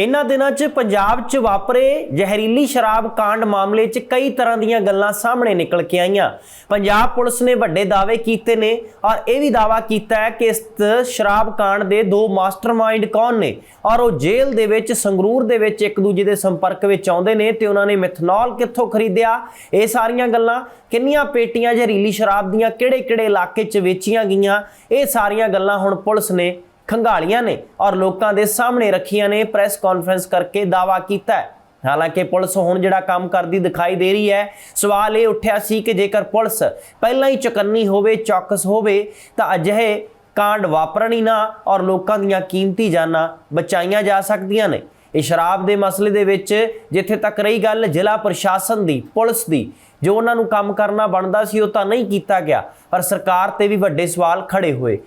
ਇਹਨਾਂ ਦਿਨਾਂ 'ਚ ਪੰਜਾਬ 'ਚ ਵਾਪਰੇ ਜ਼ਹਿਰੀਲੀ ਸ਼ਰਾਬ ਕਾਂਡ ਮਾਮਲੇ 'ਚ ਕਈ ਤਰ੍ਹਾਂ ਦੀਆਂ ਗੱਲਾਂ ਸਾਹਮਣੇ ਨਿਕਲ ਕੇ ਆਈਆਂ। ਪੰਜਾਬ ਪੁਲਿਸ ਨੇ ਵੱਡੇ ਦਾਅਵੇ ਕੀਤੇ ਨੇ ਔਰ ਇਹ ਵੀ ਦਾਅਵਾ ਕੀਤਾ ਹੈ ਕਿ ਇਸ ਸ਼ਰਾਬ ਕਾਂਡ ਦੇ ਦੋ ਮਾਸਟਰਮਾਈਂਡ ਕੌਣ ਨੇ ਔਰ ਉਹ ਜੇਲ੍ਹ ਦੇ ਵਿੱਚ, ਸੰਗਰੂਰ ਦੇ ਵਿੱਚ ਇੱਕ ਦੂਜੇ ਦੇ ਸੰਪਰਕ ਵਿੱਚ ਆਉਂਦੇ ਨੇ ਤੇ ਉਹਨਾਂ ਨੇ ਮਿਥਨੋਲ ਕਿੱਥੋਂ ਖਰੀਦਿਆ? ਇਹ ਸਾਰੀਆਂ ਗੱਲਾਂ ਕਿੰਨੀਆਂ ਪੇਟੀਆਂ ਜ਼ਹਿਰੀਲੀ ਸ਼ਰਾਬ ਦੀਆਂ ਕਿਹੜੇ-ਕਿਹੜੇ ਇਲਾਕੇ 'ਚ ਵੇਚੀਆਂ ਗਈਆਂ? ਇਹ ਸਾਰੀਆਂ ਗੱਲਾਂ ਹੁਣ ਪੁਲਿਸ ਨੇ ਖੰਗਾਲੀਆਂ ਨੇ ਔਰ ਲੋਕਾਂ ਦੇ ਸਾਹਮਣੇ ਰੱਖੀਆਂ ਨੇ ਪ੍ਰੈਸ ਕਾਨਫਰੰਸ ਕਰਕੇ ਦਾਵਾ ਕੀਤਾ ਹੈ। ਹਾਲਾਂਕਿ ਪੁਲਿਸ ਹੁਣ ਜਿਹੜਾ ਕੰਮ ਕਰਦੀ ਦਿਖਾਈ ਦੇ ਰਹੀ ਹੈ, ਸਵਾਲ ਇਹ ਉੱਠਿਆ ਸੀ ਕਿ ਜੇਕਰ ਪੁਲਿਸ ਪਹਿਲਾਂ ਹੀ ਚਕੰਨੀ ਹੋਵੇ, ਚੌਕਸ ਹੋਵੇ, ਤਾਂ ਅਜਿਹੇ ਕਾਂਡ ਵਾਪਰਨ ਹੀ ਨਾ ਔਰ ਲੋਕਾਂ ਦੀਆਂ ਕੀਮਤੀ ਜਾਨਾਂ ਬਚਾਈਆਂ ਜਾ ਸਕਦੀਆਂ ਨੇ। ਇਹ ਸ਼ਰਾਬ ਦੇ ਮਸਲੇ ਦੇ ਵਿੱਚ ਜਿੱਥੇ ਤੱਕ ਰਹੀ ਗੱਲ, ਜ਼ਿਲ੍ਹਾ ਪ੍ਰਸ਼ਾਸਨ ਦੀ, ਪੁਲਿਸ ਦੀ, ਜੋ ਉਹਨਾਂ ਨੂੰ ਕੰਮ ਕਰਨਾ ਬਣਦਾ ਸੀ ਉਹ ਤਾਂ ਨਹੀਂ ਕੀਤਾ ਗਿਆ, ਪਰ ਸਰਕਾਰ ਤੇ ਵੀ ਵੱਡੇ ਸਵਾਲ ਖੜੇ ਹੋਏ।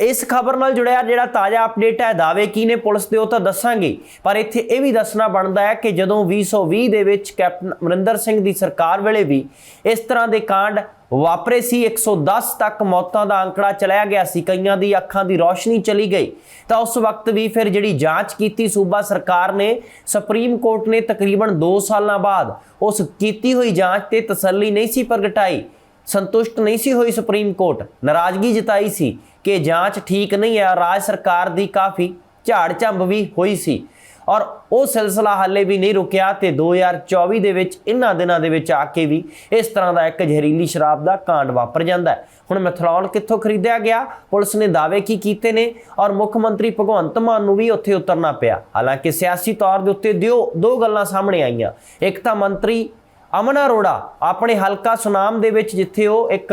ਇਸ ਖਬਰ ਨਾਲ ਜੁੜਿਆ ਜਿਹੜਾ ਤਾਜ਼ਾ ਅਪਡੇਟ ਹੈ, ਦਾਅਵੇ ਕੀ ਨੇ ਪੁਲਿਸ ਦੇ, ਉਹ ਤਾਂ ਦੱਸਾਂਗੇ। ਪਰ ਇੱਥੇ ਇਹ ਵੀ ਦੱਸਣਾ ਬਣਦਾ ਹੈ ਕਿ ਜਦੋਂ 2020 ਦੇ ਵਿੱਚ ਕੈਪਟਨ ਅਮਰਿੰਦਰ ਸਿੰਘ ਦੀ ਸਰਕਾਰ ਵੇਲੇ ਵੀ ਇਸ ਤਰ੍ਹਾਂ ਦੇ ਕਾਂਡ ਵਾਪਰੇ ਸੀ 110 ਤੱਕ ਮੌਤਾਂ ਦਾ ਅੰਕੜਾ ਚਲਿਆ ਗਿਆ ਸੀ, ਕਈਆਂ ਦੀ ਅੱਖਾਂ ਦੀ ਰੋਸ਼ਨੀ ਚਲੀ ਗਈ। ਤਾਂ ਉਸ ਵਕਤ ਵੀ ਫਿਰ ਜਿਹੜੀ ਜਾਂਚ ਕੀਤੀ ਸੂਬਾ ਸਰਕਾਰ ਨੇ, ਸੁਪਰੀਮ ਕੋਰਟ ਨੇ ਤਕਰੀਬਨ 2 ਸਾਲਾਂ ਬਾਅਦ ਉਸ ਕੀਤੀ ਹੋਈ ਜਾਂਚ ਤੇ ਤਸੱਲੀ ਨਹੀਂ ਸੀ ਪ੍ਰਗਟਾਈ, ਸੰਤੁਸ਼ਟ ਨਹੀਂ ਸੀ ਹੋਈ ਸੁਪਰੀਮ ਕੋਰਟ, ਨਾਰਾਜ਼ਗੀ ਜਤਾਈ ਸੀ ਕਿ ਜਾਂਚ ਠੀਕ ਨਹੀਂ ਹੈ। ਰਾਜ ਸਰਕਾਰ ਦੀ ਕਾਫੀ ਝਾੜ ਝੰਬ ਵੀ ਹੋਈ ਸੀ ਔਰ ਉਹ ਸਿਲਸਿਲਾ ਹਾਲੇ ਵੀ ਨਹੀਂ ਰੁਕਿਆ ਤੇ 2024 ਦੇ ਵਿੱਚ ਇਹਨਾਂ ਦਿਨਾਂ ਦੇ ਵਿੱਚ ਆ ਕੇ ਵੀ ਇਸ ਤਰ੍ਹਾਂ ਦਾ ਇੱਕ ਜ਼ਹਿਰੀਲੀ ਸ਼ਰਾਬ ਦਾ ਕਾਂਡ ਵਾਪਰ ਜਾਂਦਾ ਹੁਣ ਮੈਥਨੋਲ ਕਿੱਥੋਂ ਖਰੀਦਿਆ ਗਿਆ? ਪੁਲਿਸ ਨੇ ਦਾਅਵੇ ਕੀ ਕੀਤੇ ਨੇ ਔਰ ਮੁੱਖ ਮੰਤਰੀ ਭਗਵੰਤ ਮਾਨ ਨੂੰ ਵੀ ਉੱਥੇ ਉਤਰਨਾ ਪਿਆ। ਹਾਲਾਂਕਿ ਸਿਆਸੀ ਤੌਰ ਦੇ ਉੱਤੇ ਦਿਓ ਦੋ ਗੱਲਾਂ ਸਾਹਮਣੇ ਆਈਆਂ। ਇੱਕ ਤਾਂ ਮੰਤਰੀ ਅਮਨ ਅਰੋੜਾ ਆਪਣੇ ਹਲਕਾ ਸੁਨਾਮ ਦੇ ਵਿੱਚ ਜਿੱਥੇ ਉਹ ਇੱਕ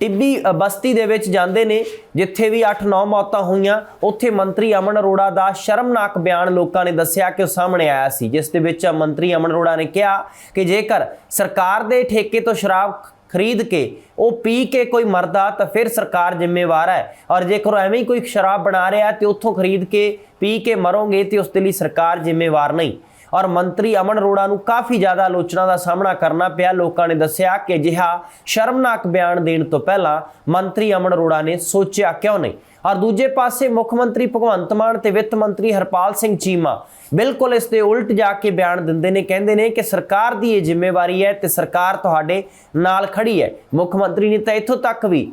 ਟਿੱਬੀ ਬਸਤੀ ਦੇ ਵਿੱਚ ਜਾਂਦੇ ਨੇ, ਜਿੱਥੇ ਵੀ 8-9 ਮੌਤਾਂ ਹੋਈਆਂ, ਉੱਥੇ ਮੰਤਰੀ ਅਮਨ ਅਰੋੜਾ ਦਾ ਸ਼ਰਮਨਾਕ ਬਿਆਨ ਲੋਕਾਂ ਨੇ ਦੱਸਿਆ ਕਿ ਉਹ ਸਾਹਮਣੇ ਆਇਆ ਸੀ, ਜਿਸ ਦੇ ਵਿੱਚ ਮੰਤਰੀ ਅਮਨ ਅਰੋੜਾ ਨੇ ਕਿਹਾ ਕਿ ਜੇਕਰ ਸਰਕਾਰ ਦੇ ਠੇਕੇ ਤੋਂ ਸ਼ਰਾਬ ਖਰੀਦ ਕੇ ਉਹ ਪੀ ਕੇ ਕੋਈ ਮਰਦਾ, ਤਾਂ ਫਿਰ ਸਰਕਾਰ ਜ਼ਿੰਮੇਵਾਰ ਹੈ। ਔਰ ਜੇਕਰ ਐਵੇਂ ਹੀ ਕੋਈ ਸ਼ਰਾਬ ਬਣਾ ਰਿਹਾ ਤੇ ਉੱਥੋਂ ਖਰੀਦ ਕੇ ਪੀ ਕੇ ਮਰੋਗੇ, ਤੇ ਉਸ ਦੇ ਲਈ ਸਰਕਾਰ ਜ਼ਿੰਮੇਵਾਰ ਨਹੀਂ। ਔਰ ਮੰਤਰੀ ਅਮਨ ਅਰੋੜਾ ਨੂੰ ਕਾਫੀ ਜ਼ਿਆਦਾ ਆਲੋਚਨਾ ਦਾ ਸਾਹਮਣਾ ਕਰਨਾ ਪਿਆ। ਲੋਕਾਂ ਨੇ ਦੱਸਿਆ ਕਿ ਅਜਿਹਾ ਸ਼ਰਮਨਾਕ ਬਿਆਨ ਦੇਣ ਤੋਂ ਪਹਿਲਾਂ ਮੰਤਰੀ ਅਮਨ ਅਰੋੜਾ ਨੇ ਸੋਚਿਆ ਕਿਉਂ ਨਹੀਂ? ਔਰ ਦੂਜੇ ਪਾਸੇ ਮੁੱਖ ਮੰਤਰੀ ਭਗਵੰਤ ਮਾਨ ਤੇ ਵਿੱਤ ਮੰਤਰੀ ਹਰਪਾਲ ਸਿੰਘ ਚੀਮਾ ਬਿਲਕੁਲ ਇਸ ਦੇ ਉਲਟ ਜਾ ਕੇ ਬਿਆਨ ਦਿੰਦੇ ਨੇ। ਕਹਿੰਦੇ ਨੇ ਕਿ ਸਰਕਾਰ ਦੀ ਇਹ ਜ਼ਿੰਮੇਵਾਰੀ ਹੈ ਤੇ ਸਰਕਾਰ ਤੁਹਾਡੇ ਨਾਲ ਖੜੀ ਹੈ। ਮੁੱਖ ਮੰਤਰੀ ਨੇ ਤਾਂ ਇੱਥੋਂ ਤੱਕ ਵੀ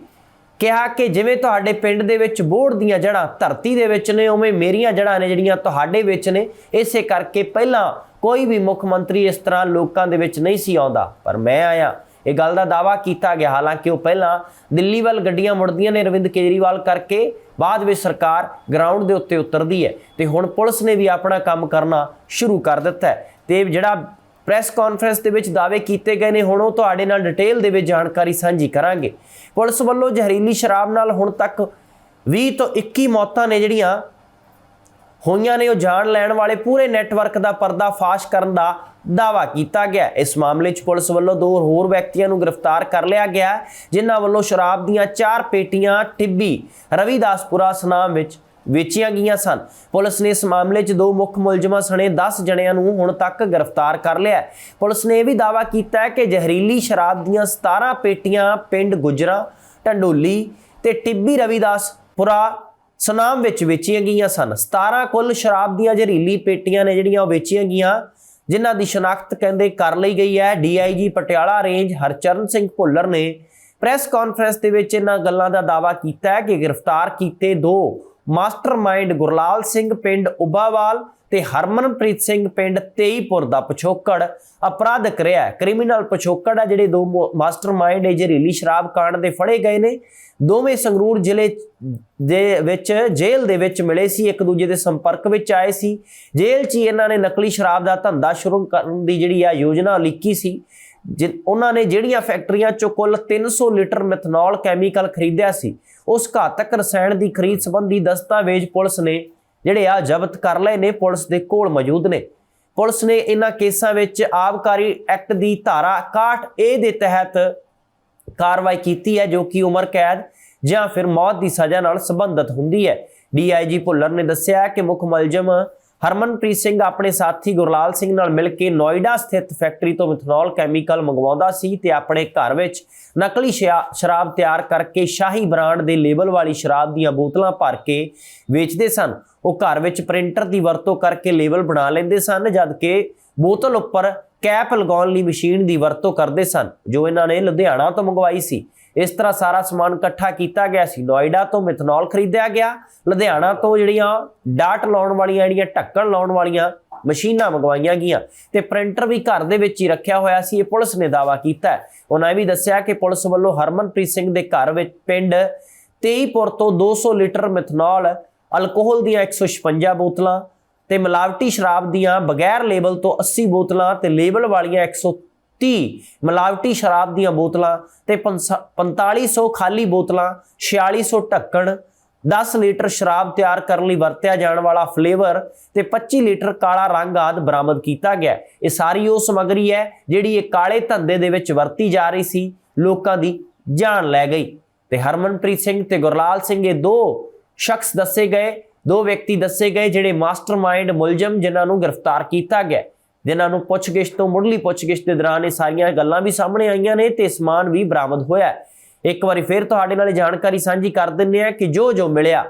ਕਿਹਾ ਕਿ ਜਿਵੇਂ ਤੁਹਾਡੇ ਪਿੰਡ ਦੇ ਵਿੱਚ ਬੋੜ ਦੀਆਂ ਜੜ੍ਹਾਂ ਧਰਤੀ ਦੇ ਵਿੱਚ ਨੇ, ਉਵੇਂ ਮੇਰੀਆਂ ਜੜ੍ਹਾਂ ਨੇ ਜਿਹੜੀਆਂ ਤੁਹਾਡੇ ਵਿੱਚ ਨੇ। ਇਸੇ ਕਰਕੇ ਪਹਿਲਾਂ ਕੋਈ ਵੀ ਮੁੱਖ ਮੰਤਰੀ ਇਸ ਤਰ੍ਹਾਂ ਲੋਕਾਂ ਦੇ ਵਿੱਚ ਨਹੀਂ ਸੀ ਆਉਂਦਾ। ਪਰ ਮੈਂ ਆਇਆ, ਇਹ ਗੱਲ ਦਾ ਦਾਵਾ ਕੀਤਾ ਗਿਆ। ਹਾਲਾਂਕਿ ਉਹ ਪਹਿਲਾਂ ਦਿੱਲੀ ਵੱਲ ਗੱਡੀਆਂ ਮੁੜਦੀਆਂ ਨੇ ਅਰਵਿੰਦ ਕੇਜਰੀਵਾਲ ਕਰਕੇ, ਬਾਅਦ ਵਿੱਚ ਸਰਕਾਰ ਗਰਾਊਂਡ ਦੇ ਉੱਤੇ ਉਤਰਦੀ ਹੈ ਤੇ ਹੁਣ ਪੁਲਿਸ ਨੇ ਵੀ ਆਪਣਾ ਕੰਮ ਕਰਨਾ ਸ਼ੁਰੂ ਕਰ ਦਿੱਤਾ ਹੈ। ਤੇ ਜਿਹੜਾ ਪ੍ਰੈਸ ਕਾਨਫਰੰਸ ਦੇ ਵਿੱਚ ਦਾਅਵੇ ਕੀਤੇ ਗਏ ਨੇ, ਹੁਣ ਉਹ ਤੁਹਾਡੇ ਨਾਲ ਡਿਟੇਲ ਦੇ ਵਿੱਚ ਜਾਣਕਾਰੀ ਸਾਂਝੀ ਕਰਾਂਗੇ। ਪੁਲਿਸ ਵੱਲੋਂ ਜ਼ਹਿਰੀਲੀ ਸ਼ਰਾਬ ਨਾਲ ਹੁਣ ਤੱਕ 20 ਤੋਂ 21 ਮੌਤਾਂ ਨੇ ਜਿਹੜੀਆਂ ਹੋਈਆਂ ਨੇ, ਉਹ ਜਾਣ ਲੈਣ ਵਾਲੇ ਪੂਰੇ ਨੈਟਵਰਕ ਦਾ ਪਰਦਾਫਾਸ਼ ਕਰਨ ਦਾ ਦਾਵਾ ਕੀਤਾ ਗਿਆ। ਇਸ ਮਾਮਲੇ 'ਚ ਪੁਲਿਸ ਵੱਲੋਂ ਦੋ ਹੋਰ ਵਿਅਕਤੀਆਂ ਨੂੰ ਗ੍ਰਿਫਤਾਰ ਕਰ ਲਿਆ ਗਿਆ, ਜਿਨ੍ਹਾਂ ਵੱਲੋਂ ਸ਼ਰਾਬ ਦੀਆਂ ਚਾਰ ਪੇਟੀਆਂ, ਟਿੱਬੀ ਰਵੀਦਾਸਪੁਰਾ ਸਨਾਮ ਵਿੱਚ ਵੇਚੀਆਂ ਗਈਆਂ ਸਨ। ਪੁਲਿਸ ਨੇ ਇਸ ਮਾਮਲੇ 'ਚ ਦੋ ਮੁੱਖ ਮੁਲਜ਼ਮਾਂ ਸਣੇ 10 ਜਣਿਆਂ ਨੂੰ ਹੁਣ ਤੱਕ ਗ੍ਰਿਫਤਾਰ ਕਰ ਲਿਆ ਪੁਲਿਸ ਨੇ ਇਹ ਵੀ ਦਾਅਵਾ ਕੀਤਾ ਹੈ ਕਿ ਜ਼ਹਿਰੀਲੀ ਸ਼ਰਾਬ ਦੀਆਂ 17 ਪੇਟੀਆਂ ਪਿੰਡ ਗੁਜਰਾ, ਢੰਡੋਲੀ ਤੇ ਟਿੱਬੀ ਰਵੀਦਾਸਪੁਰਾ ਸਨਾਮ ਵਿੱਚ ਵੇਚੀਆਂ ਗਈਆਂ ਸਨ। 17 ਕੁੱਲ ਸ਼ਰਾਬ ਦੀਆਂ ਜ਼ਹਿਰੀਲੀ ਪੇਟੀਆਂ ਨੇ ਜਿਹੜੀਆਂ ਉਹ ਵੇਚੀਆਂ ਗਈਆਂ, ਜਿਨ੍ਹਾਂ ਦੀ ਸ਼ਨਾਖਤ ਕਹਿੰਦੇ ਕਰ ਲਈ ਗਈ ਹੈ। ਡੀਆਈਜੀ ਪਟਿਆਲਾ ਰੇਂਜ ਹਰਚਰਨ ਸਿੰਘ ਭੁੱਲਰ ਨੇ ਪ੍ਰੈਸ ਕਾਨਫਰੰਸ ਦੇ ਵਿੱਚ ਇਹਨਾਂ ਗੱਲਾਂ ਦਾ ਦਾਅਵਾ ਕੀਤਾ ਹੈ ਕਿ ਗ੍ਰਿਫਤਾਰ ਕੀਤੇ ਦੋ ਮਾਸਟਰਮਾਈਂਡ ਗੁਰਲਾਲ ਸਿੰਘ ਪਿੰਡ ਉਬਾਵਾਲ ਤੇ ਹਰਮਨਪ੍ਰੀਤ ਸਿੰਘ ਪਿੰਡ ਤੇਈਪੁਰ ਦਾ ਪਿਛੋਕੜ ਅਪਰਾਧਕ ਰਿਹਾ ਹੈ। ਕ੍ਰਿਮੀਨਲ ਪਿਛੋਕੜ ਆ, ਜਿਹੜੇ ਦੋ ਮੋ- ਮਾਸਟਰਮਾਈਂਡ ਇਹ ਜ਼ਹਿਰੀਲੀ ਸ਼ਰਾਬ ਕਾਂਡ ਦੇ ਫੜੇ ਗਏ ਨੇ। ਦੋਵੇਂ ਸੰਗਰੂਰ ਜ਼ਿਲ੍ਹੇ ਦੇ ਵਿੱਚ, ਜੇਲ੍ਹ ਦੇ ਵਿੱਚ ਮਿਲੇ ਸੀ, ਇੱਕ ਦੂਜੇ ਦੇ ਸੰਪਰਕ ਵਿੱਚ ਆਏ ਸੀ। ਜੇਲ੍ਹ 'ਚ ਹੀ ਇਹਨਾਂ ਨੇ ਨਕਲੀ ਸ਼ਰਾਬ ਦਾ ਧੰਦਾ ਸ਼ੁਰੂ ਕਰਨ ਦੀ ਜਿਹੜੀ ਆ ਯੋਜਨਾ ਲਿਖੀ ਸੀ। ਜਿ- ਉਹਨਾਂ ਨੇ ਜਿਹੜੀਆਂ ਫੈਕਟਰੀਆਂ 'ਚੋਂ ਕੁੱਲ 300 ਲੀਟਰ ਮਿਥਨੋਲ ਕੈਮੀਕਲ ਖਰੀਦਿਆ ਸੀ। ਉਸ ਘਾਤਕ ਰਸਾਇਣ ਦੀ ਖਰੀਦ ਸੰਬੰਧੀ ਦਸਤਾਵੇਜ਼ ਪੁਲਿਸ ਨੇ ਜਿਹੜੇ ਆ ਜ਼ਬਤ ਕਰ ਲਏ ਨੇ, ਪੁਲਿਸ ਦੇ ਕੋਲ ਮੌਜੂਦ ਨੇ। ਪੁਲਿਸ ਨੇ ਇਹਨਾਂ ਕੇਸਾਂ ਵਿੱਚ ਆਬਕਾਰੀ ਐਕਟ ਦੀ ਧਾਰਾ 61 ਏ ਦੇ ਤਹਿਤ ਕਾਰਵਾਈ ਕੀਤੀ ਹੈ, ਜੋ ਕਿ ਉਮਰ ਕੈਦ ਜਾਂ ਫਿਰ ਮੌਤ ਦੀ ਸਜ਼ਾ ਨਾਲ ਸੰਬੰਧਿਤ ਹੁੰਦੀ ਹੈ। ਡੀਆਈਜੀ ਭੁੱਲਰ ਨੇ ਦੱਸਿਆ ਕਿ ਮੁੱਖ ਮੁਲਜ਼ਮ ਹਰਮਨਪ੍ਰੀਤ ਸਿੰਘ ਆਪਣੇ ਸਾਥੀ ਗੁਰਲਾਲ ਸਿੰਘ ਨਾਲ ਮਿਲ ਕੇ ਨੋਇਡਾ ਸਥਿਤ ਫੈਕਟਰੀ ਤੋਂ ਮਿਥਨੋਲ ਕੈਮੀਕਲ ਮੰਗਵਾਉਂਦਾ ਸੀ ਤੇ ਆਪਣੇ ਘਰ ਵਿੱਚ ਨਕਲੀ ਸ਼ਿਆ- ਸ਼ਰਾਬ ਤਿਆਰ ਕਰਕੇ ਸ਼ਾਹੀ ਬ੍ਰਾਂਡ ਦੇ ਲੇਬਲ ਵਾਲੀ ਸ਼ਰਾਬ ਦੀਆਂ ਬੋਤਲਾਂ ਭਰ ਕੇ ਵੇਚਦੇ ਸਨ। ਉਹ ਘਰ ਵਿੱਚ ਪ੍ਰਿੰਟਰ ਦੀ ਵਰਤੋਂ ਕਰਕੇ ਲੇਬਲ ਬਣਾ ਲੈਂਦੇ ਸਨ, ਜਦਕਿ ਬੋਤਲ ਉੱਪਰ ਕੈਪ ਲਗਾਉਣ ਲਈ ਮਸ਼ੀਨ ਦੀ ਵਰਤੋਂ ਕਰਦੇ ਸਨ, ਜੋ ਇਹਨਾਂ ਨੇ ਲੁਧਿਆਣਾ ਤੋਂ ਮੰਗਵਾਈ ਸੀ। ਇਸ ਤਰ੍ਹਾਂ ਸਾਰਾ ਸਮਾਨ ਇਕੱਠਾ ਕੀਤਾ ਗਿਆ ਸੀ। ਨੋਇਡਾ ਤੋਂ ਮਿਥਨੋਲ ਖਰੀਦਿਆ ਗਿਆ। ਲੁਧਿਆਣਾ ਤੋਂ ਜਿਹੜੀਆਂ ਡਾਟ ਲਾਉਣ ਵਾਲੀਆਂ, ਜਿਹੜੀਆਂ ਢੱਕਣ ਲਾਉਣ ਵਾਲੀਆਂ ਮਸ਼ੀਨਾਂ ਮੰਗਵਾਈਆਂ ਗਈਆਂ। ਤੇ ਪ੍ਰਿੰਟਰ ਵੀ ਘਰ ਦੇ ਵਿੱਚ ਹੀ ਰੱਖਿਆ ਹੋਇਆ ਸੀ। ਇਹ ਪੁਲਿਸ ਨੇ ਦਾਵਾ ਕੀਤਾ ਉਹਨਾਂ ਇਹ ਵੀ ਦੱਸਿਆ ਕਿ ਪੁਲਿਸ ਵੱਲੋਂ ਹਰਮਨਪ੍ਰੀਤ ਸਿੰਘ ਦੇ ਘਰ ਵਿੱਚ ਪਿੰਡ ਤੇਈਪੁਰ ਤੋਂ 200 ਲੀਟਰ ਮਿਥਨੋਲ, ਅਲਕੋਹਲ ਦੀਆਂ 156 ਬੋਤਲਾਂ ਤੇ ਮਿਲਾਵਟੀ ਸ਼ਰਾਬ ਦੀਆਂ ਬਗੈਰ ਲੇਬਲ ਤੋਂ 80 ਬੋਤਲਾਂ ਤੇ ਲੇਬਲ ਵਾਲੀਆਂ 130 ਮਿਲਾਵਟੀ ਸ਼ਰਾਬ ਦੀਆਂ ਬੋਤਲਾਂ ਤੇ 4500 ਖਾਲੀ ਬੋਤਲਾਂ 4600 ਢੱਕਣ 10 ਲੀਟਰ ਸ਼ਰਾਬ ਤਿਆਰ ਕਰਨ ਲਈ ਵਰਤਿਆ ਜਾਣ ਵਾਲਾ ਫਲੇਵਰ ਤੇ 25 ਲੀਟਰ ਕਾਲਾ ਰੰਗ ਆਦ ਬਰਾਮਦ ਕੀਤਾ ਗਿਆ। ਇਹ ਸਾਰੀ ਉਹ ਸਮੱਗਰੀ ਹੈ ਜਿਹੜੀ ਇਹ ਕਾਲੇ ਧੰਦੇ ਦੇ ਵਿੱਚ ਵਰਤੀ ਜਾ ਰਹੀ ਸੀ, ਲੋਕਾਂ ਦੀ ਜਾਨ ਲੈ ਗਈ। ਤੇ ਹਰਮਨਪ੍ਰੀਤ ਸਿੰਘ ਤੇ ਗੁਰਲਾਲ ਸਿੰਘ ਇਹ ਦੋ ਸ਼ਖਸ ਦੱਸੇ ਗਏ, ਦੋ ਵਿਅਕਤੀ ਦੱਸੇ ਗਏ, ਜਿਹੜੇ ਮਾਸਟਰਮਾਈਂਡ ਮੁਲਜ਼ਮ ਜਿਨ੍ਹਾਂ ਨੂੰ ਗ੍ਰਿਫਤਾਰ ਕੀਤਾ ਗਿਆ। ਜਿਨ੍ਹਾਂ ਨੂੰ ਪੁੱਛਗਿੱਛ ਤੋਂ ਮੁੱਢਲੀ ਪੁੱਛਗਿੱਛ ਦੇ ਦੌਰਾਨ ਇਹ ਸਾਰੀਆਂ ਗੱਲਾਂ ਵੀ ਸਾਹਮਣੇ ਆਈਆਂ ਨੇ ਤੇ ਸਮਾਨ ਵੀ ਬਰਾਮਦ ਹੋਇਆ ਇੱਕ ਵਾਰੀ ਫਿਰ ਤੁਹਾਡੇ ਨਾਲ ਜਾਣਕਾਰੀ ਸਾਂਝੀ ਕਰ ਦਿੰਨੇ ਆ ਕਿ ਜੋ ਜੋ ਮਿਲਿਆ,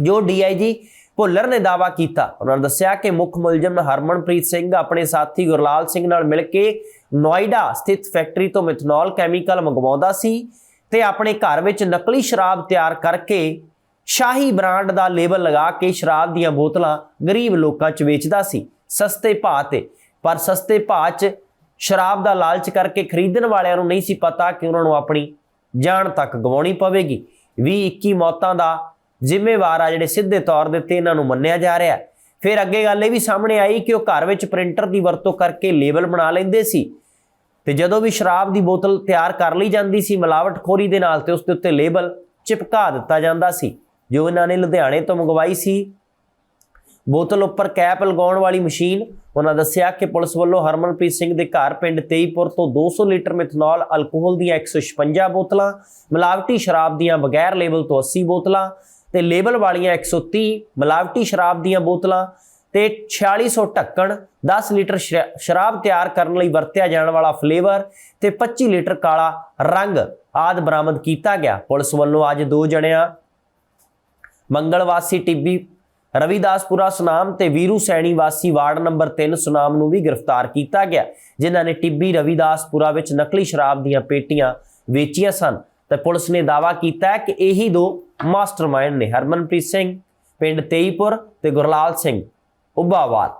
ਜੋ ਡੀਆਈਜੀ ਭੁੱਲਰ ਨੇ ਦਾਵਾ ਕੀਤਾ, ਉਹਨਾਂ ਨੇ ਦੱਸਿਆ ਕਿ ਮੁੱਖ ਮੁਲਜ਼ਮ ਹਰਮਨਪ੍ਰੀਤ ਸਿੰਘ ਆਪਣੇ ਸਾਥੀ ਗੁਰਲਾਲ ਸਿੰਘ ਨਾਲ ਮਿਲ ਕੇ ਨੋਇਡਾ ਸਥਿਤ ਫੈਕਟਰੀ ਤੋਂ ਮਿਥਨੋਲ ਕੈਮੀਕਲ ਮੰਗਵਾਉਂਦਾ ਸੀ ਤੇ ਆਪਣੇ ਘਰ ਵਿੱਚ ਨਕਲੀ ਸ਼ਰਾਬ ਤਿਆਰ ਕਰਕੇ ਸ਼ਾਹੀ ਬ੍ਰਾਂਡ ਦਾ ਲੇਬਲ ਲਗਾ ਕੇ ਸ਼ਰਾਬ ਦੀਆਂ ਬੋਤਲਾਂ ਗਰੀਬ ਲੋਕਾਂ 'ਚ ਵੇਚਦਾ ਸੀ। ਸਸਤੇ ਭਾਅ ਤੇ। ਪਰ ਸਸਤੇ ਭਾਅ 'ਚ ਸ਼ਰਾਬ ਦਾ ਲਾਲਚ ਕਰਕੇ ਖਰੀਦਣ ਵਾਲਿਆਂ ਨੂੰ ਨਹੀਂ ਸੀ ਪਤਾ ਕਿ ਉਹਨਾਂ ਨੂੰ ਆਪਣੀ ਜਾਨ ਤੱਕ ਗਵਾਉਣੀ ਪਵੇਗੀ। 20 21 ਮੌਤਾਂ ਦਾ ਜ਼ਿੰਮੇਵਾਰ ਆ ਜਿਹੜੇ ਸਿੱਧੇ ਤੌਰ ਦੇ ਉੱਤੇ ਇਹਨਾਂ ਨੂੰ ਮੰਨਿਆ ਜਾ ਰਿਹਾ। ਫਿਰ ਅੱਗੇ ਗੱਲ ਇਹ ਵੀ ਸਾਹਮਣੇ ਆਈ ਕਿ ਉਹ ਘਰ ਵਿੱਚ ਪ੍ਰਿੰਟਰ ਦੀ ਵਰਤੋਂ ਕਰਕੇ ਲੇਬਲ ਬਣਾ ਲੈਂਦੇ ਸੀ। ਤੇ ਜਦੋਂ ਵੀ ਸ਼ਰਾਬ ਦੀ ਬੋਤਲ ਤਿਆਰ ਕਰ ਲਈ ਜਾਂਦੀ ਸੀ, ਮਿਲਾਵਟਖੋਰੀ ਦੇ ਨਾਲ ਤੇ ਉਸ ਦੇ ਉੱਤੇ ਲੇਬਲ ਚਿਪਕਾ ਦਿੱਤਾ ਜਾਂਦਾ ਸੀ। ਜੋ ਇਹਨਾਂ ਨੇ ਲੁਧਿਆਣੇ ਤੋਂ ਮੰਗਵਾਈ ਸੀ ਬੋਤਲ ਉੱਪਰ ਕੈਪ ਲਗਾਉਣ ਵਾਲੀ ਮਸ਼ੀਨ। ਉਹਨਾਂ ਦੱਸਿਆ ਕਿ ਪੁਲਿਸ ਵੱਲੋਂ ਹਰਮਨਪ੍ਰੀਤ ਸਿੰਘ ਦੇ ਘਰ ਪਿੰਡ ਤੇਈਪੁਰ ਤੋਂ 200 ਲੀਟਰ ਮਿਥਨੋਲ, ਅਲਕੋਹਲ ਦੀਆਂ 156 ਬੋਤਲਾਂ, ਮਿਲਾਵਟੀ ਸ਼ਰਾਬ ਦੀਆਂ ਬਗੈਰ ਲੇਬਲ ਤੋਂ 80 ਬੋਤਲਾਂ ਤੇ ਲੇਬਲ ਵਾਲੀਆਂ 130 ਮਿਲਾਵਟੀ ਸ਼ਰਾਬ ਦੀਆਂ ਬੋਤਲਾਂ ਤੇ 4600 ਢੱਕਣ 10 ਲੀਟਰ ਸ਼- ਸ਼ਰਾਬ ਤਿਆਰ ਕਰਨ ਲਈ ਵਰਤਿਆ ਜਾਣ ਵਾਲਾ ਫਲੇਵਰ ਤੇ 25 ਲੀਟਰ ਕਾਲਾ ਰੰਗ ਆਦ ਬਰਾਮਦ ਕੀਤਾ ਗਿਆ। ਪੁਲਿਸ ਵੱਲੋਂ ਅੱਜ ਦੋ ਜਣਿਆਂ ਮੰਗਲਵਾਸੀ ਟਿੱਬੀ ਰਵਿਦਾਸਪੁਰਾ ਸੁਨਾਮ ਤੇ ਵੀਰੂ ਸੈਣੀ ਵਾਸੀ ਵਾਰਡ ਨੰਬਰ 3 ਸੁਨਾਮ ਨੂੰ ਵੀ ਗ੍ਰਿਫਤਾਰ ਕੀਤਾ ਗਿਆ, ਜਿਨ੍ਹਾਂ ਨੇ ਟਿੱਬੀ ਰਵਿਦਾਸਪੁਰਾ ਵਿੱਚ ਨਕਲੀ ਸ਼ਰਾਬ ਦੀਆਂ ਪੇਟੀਆਂ ਵੇਚੀਆਂ ਸਨ। ਤੇ ਪੁਲਿਸ ਨੇ ਦਾਅਵਾ ਕੀਤਾ ਕਿ ਇਹੀ ਦੋ ਮਾਸਟਰਮਾਈਂਡ ਨੇ, ਹਰਮਨਪ੍ਰੀਤ ਸਿੰਘ ਪਿੰਡ ਤੇਈਪੁਰ ਤੇ ਗੁਰਲਾਲ ਸਿੰਘ ਉੱਭਾਵਾਲ।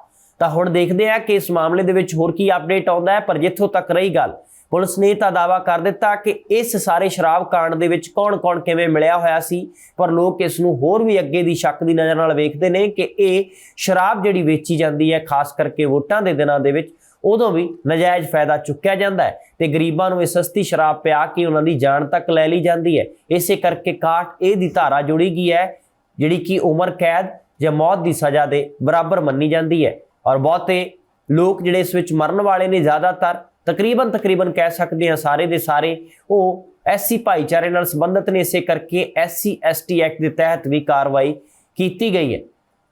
ਤਾਂ ਹੁਣ ਦੇਖਦੇ ਆ ਕਿ ਇਸ ਮਾਮਲੇ ਦੇ ਵਿੱਚ ਹੋਰ ਕੀ ਅਪਡੇਟ ਆਉਂਦਾ ਹੈ, ਪਰ ਜਿੱਥੋਂ ਤੱਕ ਰਹੀ ਗੱਲ ਪੁਲਿਸ ਨੇ ਤਾਂ ਦਾਵਾ ਕਰ ਦਿੱਤਾ ਕਿ ਇਸ ਸਾਰੇ ਸ਼ਰਾਬ ਕਾਂਡ ਦੇ ਵਿੱਚ ਕੌਣ-ਕੌਣ ਕਿਵੇਂ ਮਿਲਿਆ ਹੋਇਆ ਸੀ, ਪਰ ਲੋਕ ਇਸ ਨੂੰ ਹੋਰ ਵੀ ਅੱਗੇ ਦੀ ਸ਼ੱਕ ਦੀ ਨਜ਼ਰ ਨਾਲ ਵੇਖਦੇ ਨੇ ਕਿ ਇਹ ਸ਼ਰਾਬ ਜਿਹੜੀ ਵੇਚੀ ਜਾਂਦੀ ਹੈ, ਖਾਸ ਕਰਕੇ ਵੋਟਾਂ ਦੇ ਦਿਨਾਂ ਦੇ ਵਿੱਚ, ਉਦੋਂ ਵੀ ਨਜਾਇਜ਼ ਫਾਇਦਾ ਚੁੱਕਿਆ ਜਾਂਦਾ ਹੈ ਤੇ ਗਰੀਬਾਂ ਨੂੰ ਇਹ ਸਸਤੀ ਸ਼ਰਾਬ ਪਿਆ ਕੇ ਉਹਨਾਂ ਦੀ ਜਾਨ ਤੱਕ ਲੈ ਲਈ ਜਾਂਦੀ ਹੈ। ਇਸੇ ਕਰਕੇ ਕਾਟ ਇਹ ਦੀ ਧਾਰਾ ਜੁੜੀ ਗਈ ਹੈ, ਜਿਹੜੀ ਕਿ ਉਮਰ ਕੈਦ ਜਾਂ ਮੌਤ ਦੀ ਸਜ਼ਾ ਦੇ ਬਰਾਬਰ ਮੰਨੀ ਜਾਂਦੀ ਹੈ। ਔਰ ਬਹੁਤੇ ਲੋਕ ਜਿਹੜੇ ਇਸ ਵਿੱਚ ਮਰਨ ਵਾਲੇ ਨੇ ਜ਼ਿਆਦਾਤਰ ਤਕਰੀਬਨ ਤਕਰੀਬਨ ਕਹਿ ਸਕਦੇ ਹਾਂ ਸਾਰੇ ਦੇ ਸਾਰੇ ਉਹ ਐਸਸੀ ਭਾਈਚਾਰੇ ਨਾਲ ਸੰਬੰਧਿਤ ਨੇ ਇਸੇ ਕਰਕੇ ਐਸਸੀ ਐਸਟੀ ਐਕਟ ਦੇ ਤਹਿਤ ਵੀ ਕਾਰਵਾਈ ਕੀਤੀ ਗਈ ਹੈ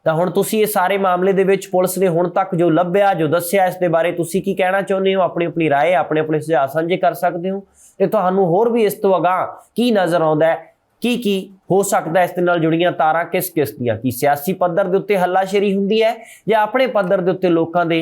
ਤਾਂ ਹੁਣ ਤੁਸੀਂ ਇਹ ਸਾਰੇ ਮਾਮਲੇ ਦੇ ਵਿੱਚ ਪੁਲਿਸ ਨੇ ਹੁਣ ਤੱਕ ਜੋ ਲੱਭਿਆ ਜੋ ਦੱਸਿਆ ਇਸ ਦੇ ਬਾਰੇ ਤੁਸੀਂ ਕੀ ਕਹਿਣਾ ਚਾਹੁੰਦੇ ਹੋ ਆਪਣੀ ਆਪਣੀ رائے ਆਪਣੇ ਆਪਣੇ ਸੁਝਾਅ ਸਾਂਝੇ ਕਰ ਸਕਦੇ ਹੋ ਤੇ ਤੁਹਾਨੂੰ ਹੋਰ ਵੀ ਇਸ ਤੋਂ ਅਗਾਂਹ ਕੀ ਨਜ਼ਰ ਆਉਂਦਾ ਹੈ ਕੀ ਕੀ ਹੋ ਸਕਦਾ ਹੈ ਇਸ ਦੇ ਨਾਲ ਜੁੜੀਆਂ ਤਾਰਾਂ ਕਿਸ ਕਿਸ ਦੀਆਂ ਕੀ ਸਿਆਸੀ ਪੱਧਰ ਦੇ ਉੱਤੇ ਹੱਲਾਸ਼ੇਰੀ ਹੁੰਦੀ ਹੈ ਜਾਂ ਆਪਣੇ ਪੱਧਰ ਦੇ ਉੱਤੇ ਲੋਕਾਂ ਦੇ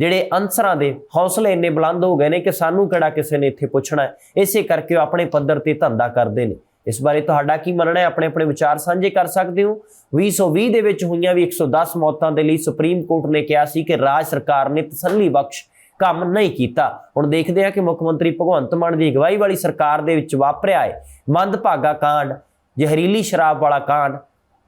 ਜਿਹੜੇ ਅਨਸਰਾਂ ਦੇ ਹੌਸਲੇ ਇੰਨੇ ਬੁਲੰਦ ਹੋ ਗਏ ਨੇ ਕਿ ਸਾਨੂੰ ਕਿਹੜਾ ਕਿਸੇ ਨੇ ਇੱਥੇ ਪੁੱਛਣਾ ਇਸੇ ਕਰਕੇ ਉਹ ਆਪਣੇ ਪੱਧਰ ਤੇ ਧੰਦਾ ਕਰਦੇ ਨੇ। ਇਸ ਬਾਰੇ ਤੁਹਾਡਾ ਕੀ ਮੰਨਣਾ ਹੈ? ਆਪਣੇ ਆਪਣੇ ਵਿਚਾਰ ਸਾਂਝੇ ਕਰ ਸਕਦੇ ਹੋ? 2020 ਦੇ ਵਿੱਚ ਹੋਈਆਂ ਵੀ 110 ਮੌਤਾਂ ਦੇ ਲਈ ਸੁਪਰੀਮ ਕੋਰਟ ਨੇ ਕਿਹਾ ਸੀ ਕਿ ਰਾਜ ਸਰਕਾਰ ਨੇ ਤਸੱਲੀ ਬਖਸ਼ ਕੰਮ ਨਹੀਂ ਕੀਤਾ। ਹੁਣ ਦੇਖਦੇ ਹਾਂ ਕਿ ਮੁੱਖ ਮੰਤਰੀ ਭਗਵੰਤ ਮਾਨ ਦੀ ਅਗਵਾਈ ਵਾਲੀ ਸਰਕਾਰ ਦੇ ਵਿੱਚ ਵਾਪਰਿਆ ਹੈ। ਮੰਦਭਾਗਾ ਕਾਂਡ, ਜ਼ਹਿਰੀਲੀ ਸ਼ਰਾਬ ਵਾਲਾ ਕਾਂਡ,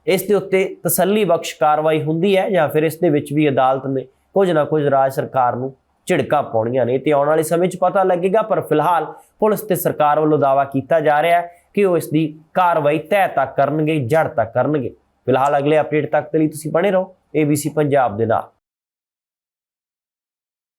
ਇਸ ਦੇ ਉੱਤੇ ਤਸੱਲੀ ਬਖਸ਼ ਕਾਰਵਾਈ ਹੁੰਦੀ ਹੈ ਜਾਂ ਫਿਰ ਇਸ ਦੇ ਵਿੱਚ ਵੀ ਅਦਾਲਤ ਨੇ ਕੁਝ ਨਾ ਕੁਝ ਰਾਜ ਸਰਕਾਰ ਨੂੰ ਝਿੜਕਾਂ ਪਾਉਣੀਆਂ ਨੇ ਤੇ ਆਉਣ ਵਾਲੇ ਸਮੇਂ 'ਚ ਪਤਾ ਲੱਗੇਗਾ, ਪਰ ਫਿਲਹਾਲ ਪੁਲਿਸ ਤੇ ਸਰਕਾਰ ਵੱਲੋਂ ਦਾਵਾ ਕੀਤਾ ਜਾ ਰਿਹਾ ਹੈ ਕਿ ਉਹ ਇਸ ਦੀ ਕਾਰਵਾਈ ਤਹਿ ਤੱਕ ਕਰਨਗੇ ਜੜ ਤੱਕ ਕਰਨਗੇ। ਫਿਲਹਾਲ ਅਗਲੇ ਅਪਡੇਟ ਤੱਕ ਦੇ ਲਈ ਤੁਸੀਂ ਬਣੇ ਰਹੋ ABC ਪੰਜਾਬ ਦੇ ਨਾਲ।